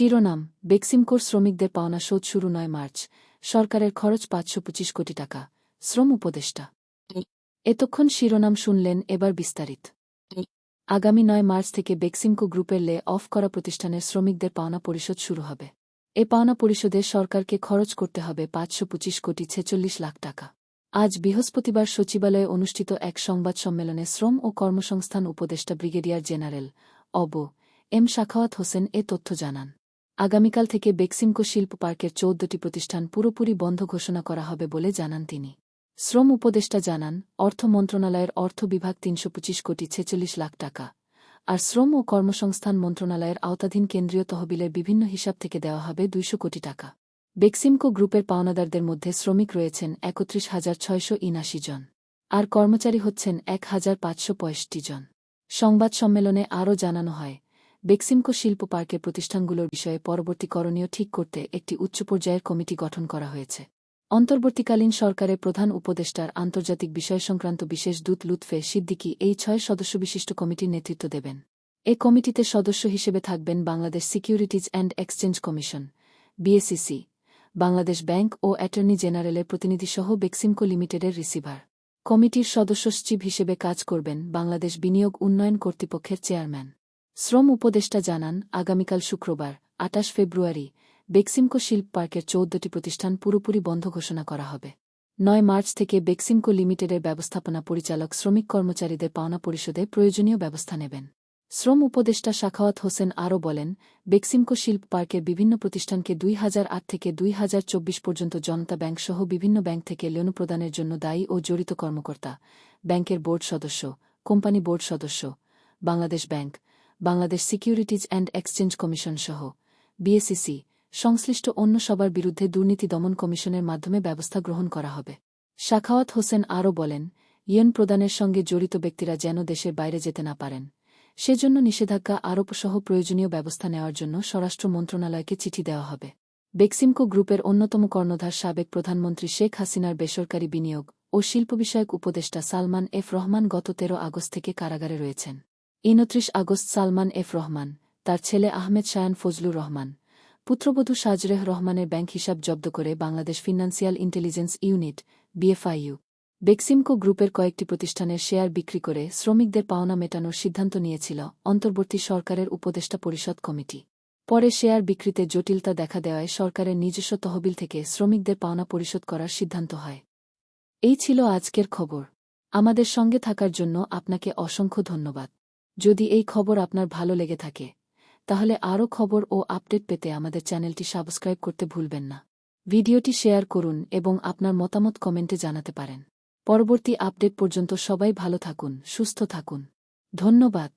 শিরোনাম, বেক্সিমকোর শ্রমিকদের পাওনা শোধ শুরু নয় মার্চ, সরকারের খরচ পাঁচশো পঁচিশ কোটি টাকা, শ্রম উপদেষ্টা। এতক্ষণ শিরোনাম শুনলেন এবার বিস্তারিত। আগামী নয় মার্চ থেকে বেক্সিমকো গ্রুপের লে অফ করা প্রতিষ্ঠানের শ্রমিকদের পাওনা পরিশোধ শুরু হবে। এ পাওনা পরিশোধে সরকারকে খরচ করতে হবে পাঁচশো পঁচিশ কোটি ছেচল্লিশ লাখ টাকা। আজ বৃহস্পতিবার সচিবালয়ে অনুষ্ঠিত এক সংবাদ সম্মেলনে শ্রম ও কর্মসংস্থান উপদেষ্টা ব্রিগেডিয়ার জেনারেল অব এম শাখাওয়াত হোসেন এ তথ্য জানান। আগামীকাল থেকে বেক্সিমকো শিল্প পার্কের চৌদ্দটি প্রতিষ্ঠান পুরোপুরি বন্ধ ঘোষণা করা হবে বলে জানান তিনি। শ্রম উপদেষ্টা জানান, অর্থ মন্ত্রণালয়ের অর্থ বিভাগ তিনশো পঁচিশ কোটি ছেচল্লিশ লাখ টাকা আর শ্রম ও কর্মসংস্থান মন্ত্রণালয়ের আওতাধীন কেন্দ্রীয় তহবিলের বিভিন্ন হিসাব থেকে দেওয়া হবে দুইশো কোটি টাকা। বেক্সিমকো গ্রুপের পাওনাদারদের মধ্যে শ্রমিক রয়েছেন একত্রিশ হাজার ছয়শো ইনাশি জন আর কর্মচারী হচ্ছেন এক হাজার পাঁচশো পঁয়ষট্টি জন। সংবাদ সম্মেলনে আরও জানানো হয় বেক্সিমকো শিল্প পার্কের প্রতিষ্ঠানগুলোর বিষয়ে পরবর্তী করণীয় ঠিক করতে একটি উচ্চ পর্যায়ের কমিটি গঠন করা হয়েছে। অন্তর্বর্তীকালীন সরকারের প্রধান উপদেষ্টার আন্তর্জাতিক বিষয় সংক্রান্ত বিশেষ দূত লুৎফে সিদ্দিকি এই ছয় সদস্য বিশিষ্ট কমিটির নেতৃত্ব দেবেন। এ কমিটিতে সদস্য হিসেবে থাকবেন Bangladesh securities and exchange commission BSEC Bangladesh bank O attorney জেনারেলের প্রতিনিধিসহ বেক্সিমকো লিমিটেডের রিসিভার। কমিটির সদস্য সচিব হিসেবে কাজ করবেন বাংলাদেশ বিনিয়োগ উন্নয়ন কর্তৃপক্ষের চেয়ারম্যান। শ্রম উপদেষ্টা জানান, আগামীকাল শুক্রবার, আটাশ ফেব্রুয়ারি, বেক্সিমকো শিল্প পার্কের চৌদ্দটি প্রতিষ্ঠান পুরোপুরি বন্ধ ঘোষণা করা হবে। নয় মার্চ থেকে বেক্সিমকো লিমিটেডের ব্যবস্থাপনা পরিচালক, শ্রমিক কর্মচারীদের পাওনা পরিশোধে প্রয়োজনীয় ব্যবস্থা নেবেন। শ্রম উপদেষ্টা শাখাওয়াত হোসেন আরও বলেন, বেক্সিমকো শিল্প পার্কের বিভিন্ন প্রতিষ্ঠানকে দুই হাজার আট থেকে দুই হাজার চব্বিশ পর্যন্ত জনতা ব্যাংক সহ বিভিন্ন ব্যাংক থেকে লোন প্রদানের জন্য দায়ী ও জড়িত কর্মকর্তা, ব্যাংকের বোর্ড সদস্য, কোম্পানি বোর্ড সদস্য, Bangladesh bank Bangladesh securities and exchange commission সহ বিএসিসি সংশ্লিষ্ট অন্য সবার বিরুদ্ধে দুর্নীতি দমন কমিশনের মাধ্যমে ব্যবস্থা গ্রহণ করা হবে। শাখাওয়াত হোসেন আরও বলেন ইয়ন প্রদানের সঙ্গে জড়িত ব্যক্তিরা যেন দেশের বাইরে যেতে না পারেন। সেজন্য নিষেধাজ্ঞা আরোপসহ প্রয়োজনীয় ব্যবস্থা নেওয়ার জন্য স্বরাষ্ট্র মন্ত্রণালয়কে চিঠি দেওয়া হবে। বেক্সিমকো গ্রুপের অন্যতম কর্ণধার সাবেক প্রধানমন্ত্রী শেখ হাসিনার বেসরকারি বিনিয়োগ ও শিল্প বিষয়ক উপদেষ্টা সালমান এফ রহমান গত তেরো আগস্ট থেকে কারাগারে রয়েছেন। ইনত্রিশ আগস্ট সালমান এফ রহমান, তার ছেলে আহমেদ শায়ান ফজলুর রহমান। পুত্রবধূ সাজরেহ রহমানের ব্যাংক হিসাব জব্দ করে Bangladesh financial intelligence unit, BFIU. Beximco গ্রুপের কয়েকটি প্রতিষ্ঠানের শেয়ার বিক্রি করে শ্রমিকদের পাওনা মেটানোর সিদ্ধান্ত নিয়েছিল অন্তর্বর্তী সরকারের উপদেষ্টা পরিষদ কমিটি। পরে শেয়ার বিক্রিতে জটিলতা দেখা দেওয়ায় সরকারের নিজস্ব তহবিল থেকে শ্রমিকদের পাওনা পরিশোধ করার সিদ্ধান্ত হয়। এই ছিল আজকের খবর। আমাদের সঙ্গে থাকার জন্য আপনাকে অসংখ্য ধন্যবাদ। যদি এই খবর আপনার ভালো লেগে থাকে, তাহলে আরও খবর ও আপডেট পেতে আমাদের চ্যানেলটি সাবস্ক্রাইব করতে ভুলবেন না। ভিডিওটি শেয়ার করুন এবং আপনার মতামত কমেন্টে জানাতে পারেন। পরবর্তী আপডেট পর্যন্ত সবাই ভালো থাকুন, সুস্থ থাকুন। ধন্যবাদ।